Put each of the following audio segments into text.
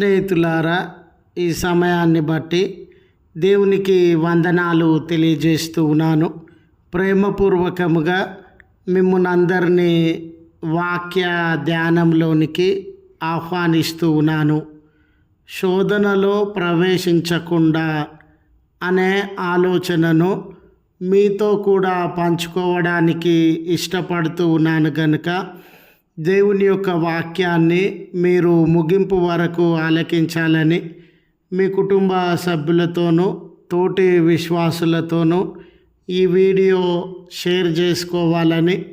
స్నేహితులారా ఈ సమయాన్ని బట్టి దేవునికి వందనాలు తెలియజేస్తూ ఉన్నాను. ప్రేమపూర్వకముగా మిమ్మల్ని అందరినీ వాక్య ధ్యానంలోనికి ఆహ్వానిస్తూ ఉన్నాను. శోధనలో ప్రవేశించకుండా అనే ఆలోచనను మీతో కూడా పంచుకోవడానికి ఇష్టపడుతూ ఉన్నాను కనుక దేవుని యొక్క వాక్యాన్ని మీరు ముగింపు వరకు ఆలకించాలని మీ కుటుంబ సభ్యులతోనూ తోటి విశ్వాసులతోనూ ఈ వీడియో షేర్ చేసుకోవాలని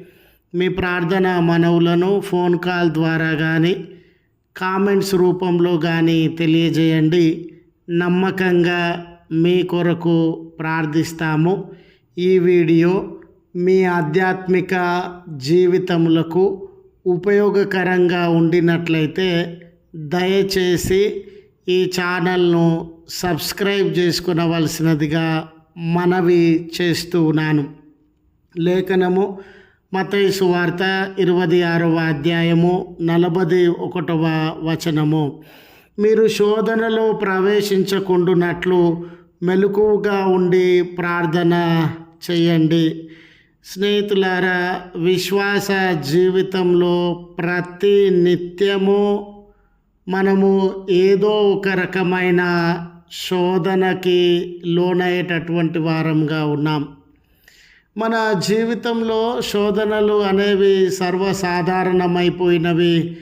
మీ ప్రార్థన మనవులను ఫోన్ కాల్ ద్వారా కానీ కామెంట్స్ రూపంలో కానీ తెలియజేయండి. నమ్మకంగా మీ కొరకు ప్రార్థిస్తాము. ఈ వీడియో మీ ఆధ్యాత్మిక జీవితములకు ఉపయోగకరంగా ఉండినట్లయితే దయచేసి ఈ ఛానల్ను సబ్స్క్రైబ్ చేసుకునవలసినదిగా మనవి చేస్తూ ఉన్నాను. లేఖనము మతైసు వార్త ఇరవై ఆరవ అధ్యాయము నలభై ఒకటవ వచనము. మీరు శోధనలో ప్రవేశించకుండునట్లు మెలకువగా ఉండి ప్రార్థన చేయండి. స్నేహితులారా విశ్వాస జీవితంలో ప్రతి నిత్యము మనము ఏదో ఒక రకమైన శోధనకి లోనయ్యేటటువంటి వారంగా ఉన్నాం. మన జీవితంలో శోధనలు అనేవి సర్వసాధారణమైపోయినవి.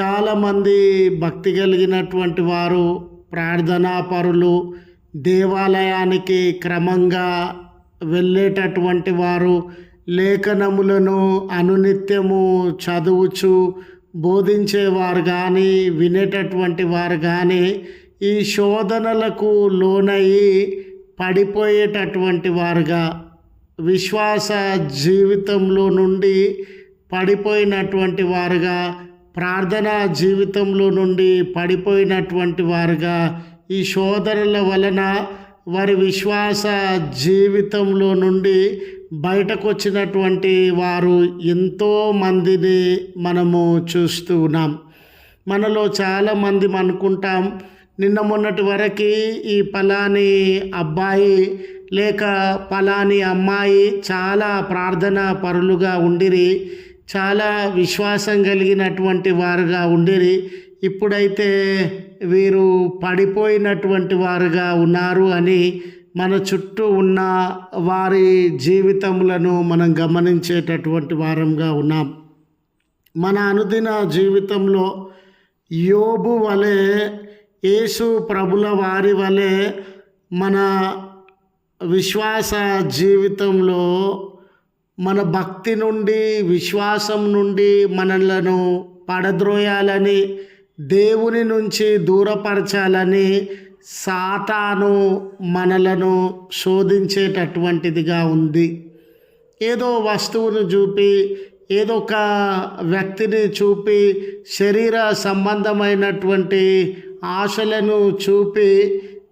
చాలామంది భక్తి కలిగినటువంటి వారు ప్రార్థనాపరులు దేవాలయానికి క్రమంగా వెళ్ళేటటువంటి వారు లేఖనములను అనునిత్యము చదువుచు బోధించేవారు కానీ వినేటటువంటి వారు కానీ ఈ శోధనలకు లోనయ్యి పడిపోయేటటువంటి వారుగా విశ్వాస జీవితంలో నుండి పడిపోయినటువంటి వారుగా ప్రార్థనా జీవితంలో నుండి పడిపోయినటువంటి వారుగా ఈ శోధనల వలన వారి విశ్వాస జీవితంలో నుండి బయటకు వచ్చినటువంటి వారు ఎంతో మందిని మనము చూస్తూ ఉన్నాం. మనలో చాలామంది అనుకుంటాం నిన్న మొన్నటి వరకు ఈ పలాని అబ్బాయి లేక పలాని అమ్మాయి చాలా ప్రార్థన పరులుగా ఉండిరి చాలా విశ్వాసం కలిగినటువంటి వారుగా ఉండిరి ఇప్పుడైతే వీరు పడిపోయినటువంటి వారుగా ఉన్నారు అని మన చుట్టూ ఉన్న వారి జీవితములను మనం గమనించేటటువంటి వారంగా ఉన్నాం. మన అనుదిన జీవితంలో యోబు వలె యేసు ప్రభుల వారి వలె మన విశ్వాస జీవితంలో మన భక్తి నుండి విశ్వాసం నుండి మనలను పడద్రోయాలని దేవుని నుంచి దూరపరచాలని సాతాను మనలను శోధించేటటువంటిదిగా ఉంది. ఏదో వస్తువును చూపి ఏదో ఒక వ్యక్తిని చూపి శరీర సంబంధమైనటువంటి ఆశలను చూపి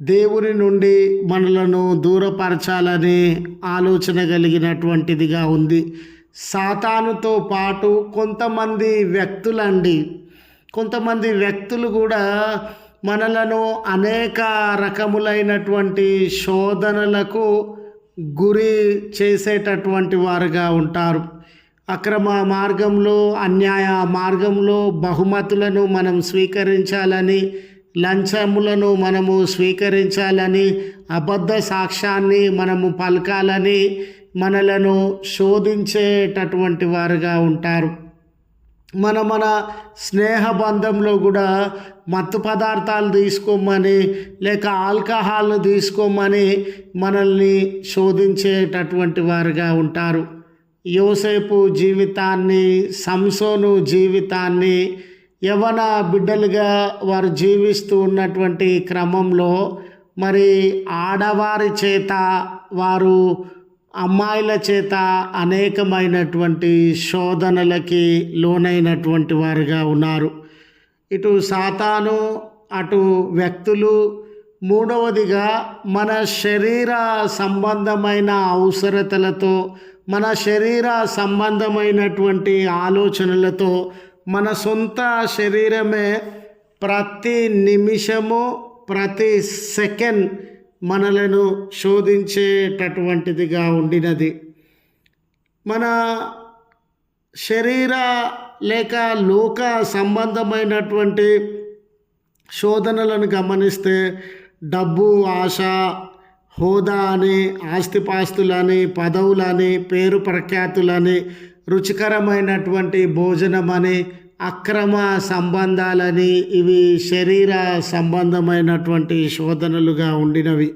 దేవుని నుండి మనలను దూరపరచాలని ఆలోచన కలిగినటువంటిదిగా ఉంది. సాతానుతో పాటు కొంతమంది వ్యక్తులండి కొంతమంది వ్యక్తులు కూడా మనలను అనేక రకములైనటువంటి శోధనలకు గురి చేసేటటువంటి వారుగా ఉంటారు. అక్రమ మార్గంలో అన్యాయ మార్గంలో బహుమతులను మనం స్వీకరించాలని లంచములను మనము స్వీకరించాలని అబద్ధ సాక్ష్యాన్ని మనము పలకాలని మనలను శోధించేటటువంటి వారుగా ఉంటారు. మన మన స్నేహ బంధంలో కూడా మత్తు పదార్థాలు తీసుకోమని లేక ఆల్కహాల్ను తీసుకోమని మనల్ని శోధించేటటువంటి వారుగా ఉంటారు. యోసేపు జీవితాన్ని సంసోను జీవితాన్ని యవన బిడ్డలుగా వారు జీవిస్తూ ఉన్నటువంటి క్రమంలో మరి ఆడవారి చేత వారు అమ్మాయిల చేత అనేకమైనటువంటి శోధనలకి లోనైనటువంటి వారుగా ఉన్నారు. ఇటు సాతాను అటు వ్యక్తులు మూడవదిగా మన శరీర సంబంధమైన అవసరతలతో మన శరీర సంబంధమైనటువంటి ఆలోచనలతో మన సొంత శరీరమే ప్రతి నిమిషము ప్రతి సెకండ్ మనలను శోధించేటటువంటిదిగా ఉండినది. మన శరీర లేక లోక సంబంధమైనటువంటి శోధనలను గమనిస్తే డబ్బు ఆశ హోదా అని ఆస్తిపాస్తులని పదవులని పేరు ప్రఖ్యాతులని రుచికరమైనటువంటి భోజనం అని అక్రమ సంబంధాలని ఇవి శరీర సంబంధమైనటువంటి శోధనలుగా ఉండినవి.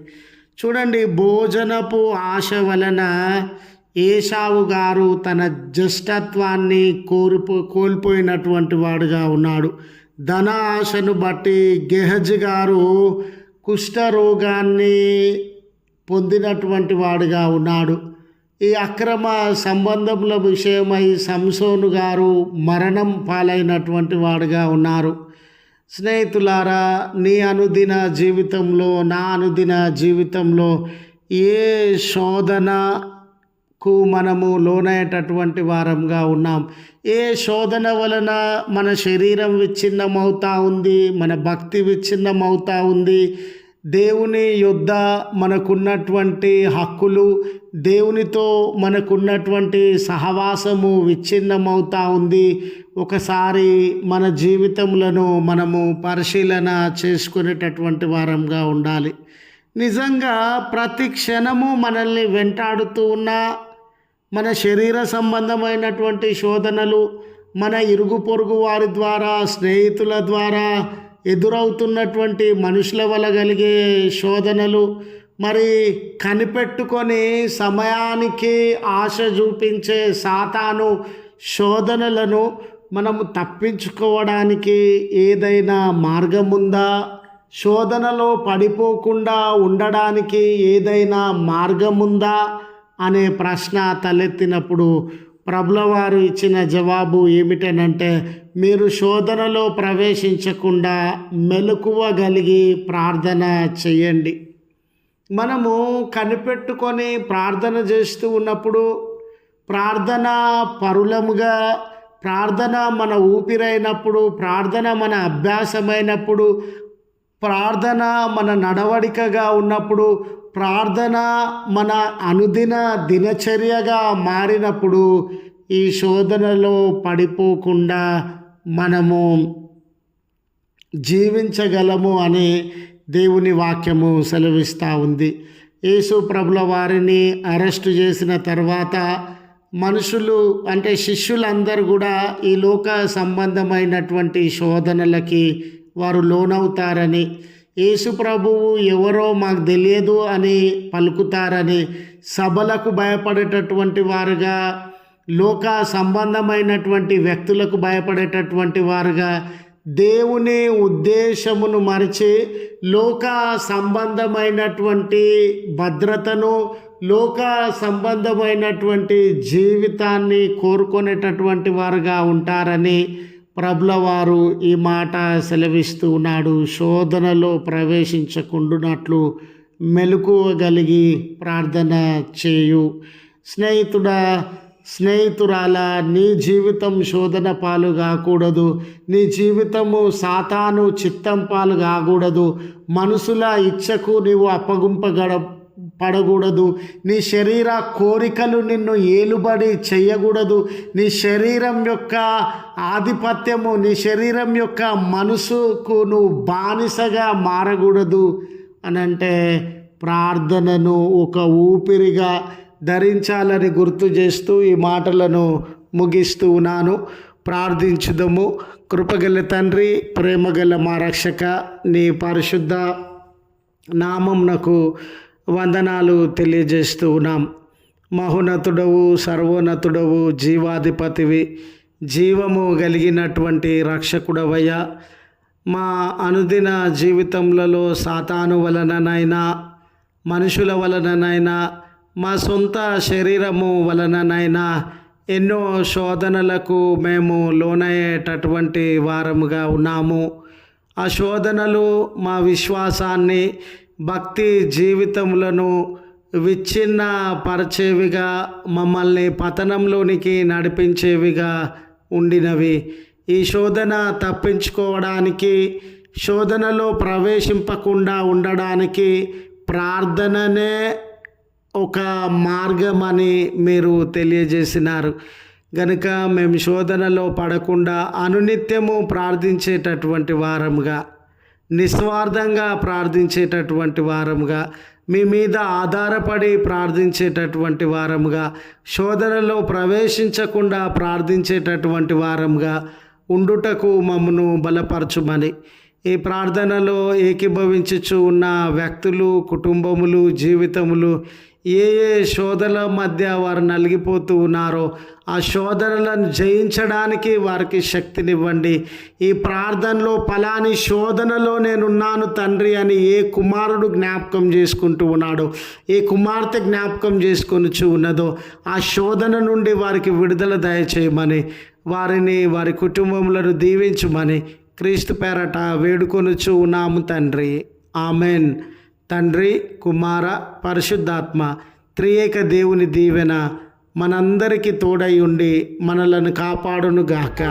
చూడండి భోజనపు ఆశ వలన ఏషావు గారు తన జ్యేష్ఠత్వాన్ని కోల్పో కోల్పోయినటువంటి వాడుగా ఉన్నాడు. ధన ఆశను బట్టి గెహజ్ గారు కుష్ఠరోగాన్ని పొందినటువంటి వాడుగా ఉన్నాడు. ఈ అక్రమ సంబంధముల విషయమై సంసోను గారు మరణం పాలైనటువంటి వాడుగా ఉన్నారు. స్నేహితులారా నీ అనుదిన జీవితంలో నా అనుదిన జీవితంలో ఏ శోధనకు మనము లోనయ్యేటటువంటి వారంగా ఉన్నాం? ఏ శోధన వలన మన శరీరం విచ్ఛిన్నమవుతా ఉంది? మన భక్తి విచ్ఛిన్నమవుతా ఉంది? దేవుని యొద్ద మనకున్నటువంటి హక్కులు దేవునితో మనకున్నటువంటి సహవాసము విచ్ఛిన్నమవుతా ఉంది. ఒకసారి మన జీవితములను మనము పరిశీలన చేసుకునేటటువంటి వారంగా ఉండాలి. నిజంగా ప్రతి క్షణము మనల్ని వెంటాడుతూ ఉన్న మన శరీర సంబంధమైనటువంటి శోధనలు మన ఇరుగు పొరుగు వారి ద్వారా స్నేహితుల ద్వారా ఎదురవుతున్నటువంటి మనుషుల వల్ల కలిగే శోధనలు మరి కనిపెట్టుకొని సమయానికి ఆశ చూపించే సాతాను శోధనలను మనము తప్పించుకోవడానికి ఏదైనా మార్గం ఉందా శోధనలో పడిపోకుండా ఉండడానికి ఏదైనా మార్గం ఉందా అనే ప్రశ్న తలెత్తినప్పుడు ప్రభుల వారు ఇచ్చిన జవాబు ఏమిటనంటే మీరు శోధనలో ప్రవేశించకుండా మెలకువగలిగి ప్రార్థన చేయండి. మనము కనిపెట్టుకొని ప్రార్థన చేస్తూ ఉన్నప్పుడు ప్రార్థన పరులముగా ప్రార్థన మన ఊపిరైనప్పుడు ప్రార్థన మన అభ్యాసమైనప్పుడు ప్రార్థన మన నడవడికగా ఉన్నప్పుడు ప్రార్థన మన అనుదిన దినచర్యగా మారినప్పుడు ఈ శోధనలో పడిపోకుండా మనము జీవించగలము అనే దేవుని వాక్యము సెలవిస్తూ ఉంది. యేసు ప్రభుల వారిని అరెస్టు చేసిన తర్వాత మనుషులు అంటే శిష్యులందరూ కూడా ఈ లోక సంబంధమైనటువంటి శోధనలకి వారు లోనవుతారని యేసు ప్రభువు ఎవరో మాకు తెలియదు అని పలుకుతారని సభలకు భయపడేటటువంటి వారుగా లోక సంబంధమైనటువంటి వ్యక్తులకు భయపడేటటువంటి వారుగా దేవుని ఉద్దేశమును మరిచి లోక సంబంధమైనటువంటి భద్రతను లోక సంబంధమైనటువంటి జీవితాన్ని కోరుకునేటటువంటి వారుగా ఉంటారని ప్రభుల వారు ఈ మాట సెలవిస్తూ ఉన్నాడు శోధనలో ప్రవేశించకుండునట్లు మెలకువగలిగి ప్రార్థన చేయు. స్నేహితుడా స్నేహితురాల నీ జీవితం శోధన పాలు కాకూడదు. నీ జీవితము సాతాను చిత్తం పాలు కాకూడదు. మనుషుల ఇచ్చకు నీవు అప్పగుంపగడ పడకూడదు నీ శరీర కోరికలు నిన్ను ఏలుబడి చేయకూడదు. నీ శరీరం యొక్క ఆధిపత్యము నీ శరీరం యొక్క మనసుకు నువ్వు బానిసగా మారకూడదు అని అంటే ప్రార్థనను ఒక ఊపిరిగా ధరించాలని గుర్తు చేస్తూ ఈ మాటలను ముగిస్తూ ఉన్నాను. ప్రార్థించుదము. కృపగల తండ్రి ప్రేమగల మా రక్షక నీ పరిశుద్ధ నామంనకు వందనాలు తెలియజేస్తూ ఉన్నాం. మహోన్నతుడవు సర్వోన్నతుడవు జీవాధిపతివి జీవము కలిగినటువంటి రక్షకుడవయ్యా. మా అనుదిన జీవితంలో సాతాను వలననైనా మనుషుల వలననైనా మా సొంత శరీరము వలననైనా ఎన్నో శోధనలకు మేము లోనయ్యేటటువంటి వారముగా ఉన్నాము. ఆ శోధనలు మా విశ్వాసాన్ని భక్తి జీవితములను విచ్ఛిన్న పరిచేవిగా మమ్మల్ని పతనంలోనికి నడిపించేవిగా ఉండినవి. ఈ శోధన తప్పించుకోవడానికి శోధనలో ప్రవేశింపకుండా ఉండడానికి ప్రార్థననే ఒక మార్గం అని మీరు తెలియజేసినారు. గనుక మేము శోధనలో పడకుండా అనునిత్యము ప్రార్థించేటటువంటి వారముగా నిస్వార్థంగా ప్రార్థించేటటువంటి వారముగా మీ మీద ఆధారపడి ప్రార్థించేటటువంటి వారముగా శోధనలో ప్రవేశించకుండా ప్రార్థించేటటువంటి వారముగా ఉండుటకు మమ్మను బలపరచుమని. ఈ ప్రార్థనలో ఏకీభవించుచు ఉన్న వ్యక్తులు కుటుంబములు జీవితములు ఏ ఏ శోధనల మధ్య వారు నలిగిపోతూ ఉన్నారో ఆ శోధనలను జయించడానికి వారికి శక్తినివ్వండి. ఈ ప్రార్థనలో ఫలాని శోధనలో నేనున్నాను తండ్రి అని ఏ కుమారుడు జ్ఞాపకం చేసుకుంటూ ఉన్నాడో ఏ కుమార్తె జ్ఞాపకం చేసుకొని ఉన్నదో ఆ శోధన నుండి వారికి విడుదల దయచేయమని వారిని వారి కుటుంబములను దీవించమని క్రీస్తు పేరట వేడుకొనుచు ఉన్నాము తండ్రి. ఆమెన్. తండ్రి కుమార పరిశుద్ధాత్మ త్రియేక దేవుని దీవెన మనందరికీ తోడై ఉండి మనలను కాపాడును గాక